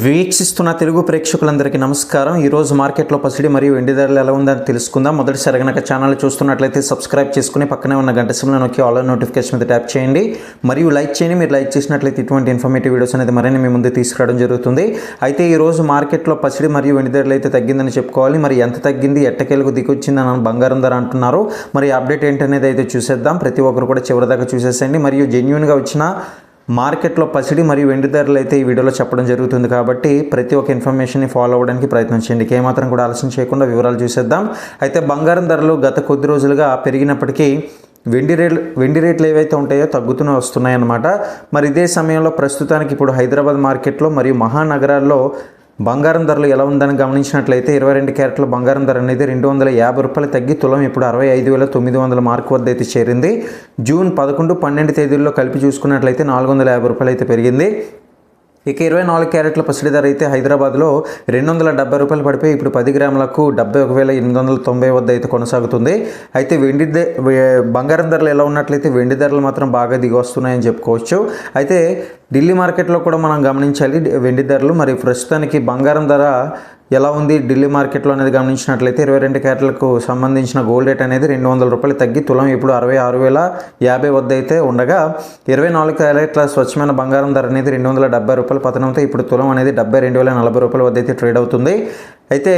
వీక్షిస్తున్న తెలుగు ప్రేక్షకులందరికీ నమస్కారం. ఈరోజు మార్కెట్లో పసిడి మరియు వెండి ధరలు ఎలా ఉందని తెలుసుకుందాం. మొదటిసారి కనుక ఛానల్ చూస్తున్నట్లయితే సబ్స్క్రైబ్ చేసుకుని పక్కనే ఉన్న గంట సిమ్లో నొక్కి ఆల్ నోటిఫికేషన్ మీద ట్యాప్ చేయండి. మరియు లైక్ చేయండి. మీరు లైక్ చేసినట్లయితే ఇటువంటి ఇన్ఫర్మేటివ్ వీడియోస్ అనేది మరిన్ని మీ ముందు తీసుకురావడం జరుగుతుంది. అయితే ఈరోజు మార్కెట్లో పసిడి మరియు వెండి ధరలు అయితే తగ్గిందని చెప్పుకోవాలి. మరి ఎంత తగ్గింది? ఎట్టకేలకు దిగొచ్చిందని బంగారం ధర అంటున్నారు. మరి అప్డేట్ ఏంటనేది అయితే చూసేద్దాం. ప్రతి ఒక్కరు కూడా చివరిదాకా చూసేసేయండి. మరియు జెన్యున్గా వచ్చిన మార్కెట్లో పసిడి మరియు వెండి ధరలు అయితే ఈ వీడియోలో చెప్పడం జరుగుతుంది కాబట్టి ప్రతి ఒక్క ఇన్ఫర్మేషన్ని ఫాలో అవ్వడానికి ప్రయత్నించండి. ఏమాత్రం కూడా ఆలస్యం చేయకుండా వివరాలు చూసేద్దాం. అయితే బంగారం ధరలు గత కొద్ది రోజులుగా పెరిగినప్పటికీ వెండి రేట్లు వెండి రేట్లు ఏవైతే ఉంటాయో తగ్గుతూనే వస్తున్నాయన్నమాట. మరి ఇదే సమయంలో ప్రస్తుతానికి ఇప్పుడు హైదరాబాద్ మార్కెట్లో మరియు మహానగరాల్లో బంగారం ధరలు ఎలా ఉందని గమనించినట్లయితే ఇరవై రెండు క్యారెట్ల బంగారం ధర అనేది రెండు వందల యాభై రూపాయలు తగ్గి తులం ఇప్పుడు అరవై ఐదు వేల తొమ్మిది వందల మార్కు వద్ద అయితే చేరింది. జూన్ పదకొండు పన్నెండు తేదీల్లో కలిపి చూసుకున్నట్లయితే నాలుగు వందల యాభై రూపాయలు అయితే పెరిగింది. ఇక ఇరవై నాలుగు క్యారెట్ల పసిడి ధర అయితే హైదరాబాద్లో రెండు వందల డెబ్బై రూపాయలు పడిపోయి ఇప్పుడు పది గ్రాములకు డెబ్బై ఒక వేల ఎనిమిది వందల తొంభై వద్ద అయితే కొనసాగుతుంది. అయితే వెండి బంగారం ధరలు ఎలా ఉన్నట్లయితే వెండి ధరలు మాత్రం బాగా దిగి వస్తున్నాయని చెప్పుకోవచ్చు. అయితే ఢిల్లీ మార్కెట్లో కూడా మనం గమనించాలి వెండి ధరలు. మరి ప్రస్తుతానికి బంగారం ధర ఎలా ఉంది ఢిల్లీ మార్కెట్లో అనేది గమనించినట్లయితే ఇరవై రెండు క్యారెట్లకు సంబంధించిన గోల్డ్ రేట్ అనేది రెండు వందల రూపాయలు తగ్గి తులం ఇప్పుడు అరవై ఆరు వేల యాభై వద్ద అయితే ఉండగా ఇరవై నాలుగు క్యారెట్ల స్వచ్ఛమైన బంగారం ధర అనేది రెండు వందల డెబ్బై రూపాయలు పతనంతో ఇప్పుడు తులం అనేది డెబ్బై రెండు వేల నలభై రూపాయల వద్ద అయితే ట్రేడ్ అవుతుంది. అయితే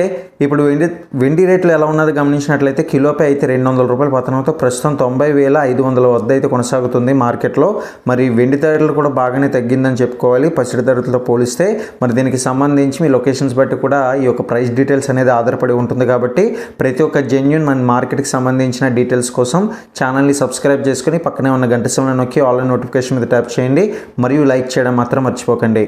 ఇప్పుడు వెండి వెండి రేట్లు ఎలా ఉన్నది గమనించినట్లయితే కిలోపై అయితే రెండు వందల రూపాయల పతనంతో ప్రస్తుతం తొంభై వేల ఐదు వందల వద్ద అయితే కొనసాగుతుంది మార్కెట్లో. మరి వెండి ధరలు కూడా బాగానే తగ్గిందని చెప్పుకోవాలి. పసిడి ధరలతో పోలిస్తే మరి దీనికి సంబంధించి మీ లొకేషన్స్ బట్టి కూడా ఈ యొక్క ప్రైస్ డీటెయిల్స్ అనేది ఆధారపడి ఉంటుంది కాబట్టి ప్రతి ఒక్క జెన్యున్ మన మార్కెట్కి సంబంధించిన డీటెయిల్స్ కోసం ఛానల్ని సబ్స్క్రైబ్ చేసుకుని పక్కనే ఉన్న గంట సమయం నొక్కి ఆన్లైన్ నోటిఫికేషన్ మీద ట్యాప్ చేయండి. మరియు లైక్ చేయడం మాత్రం మర్చిపోకండి.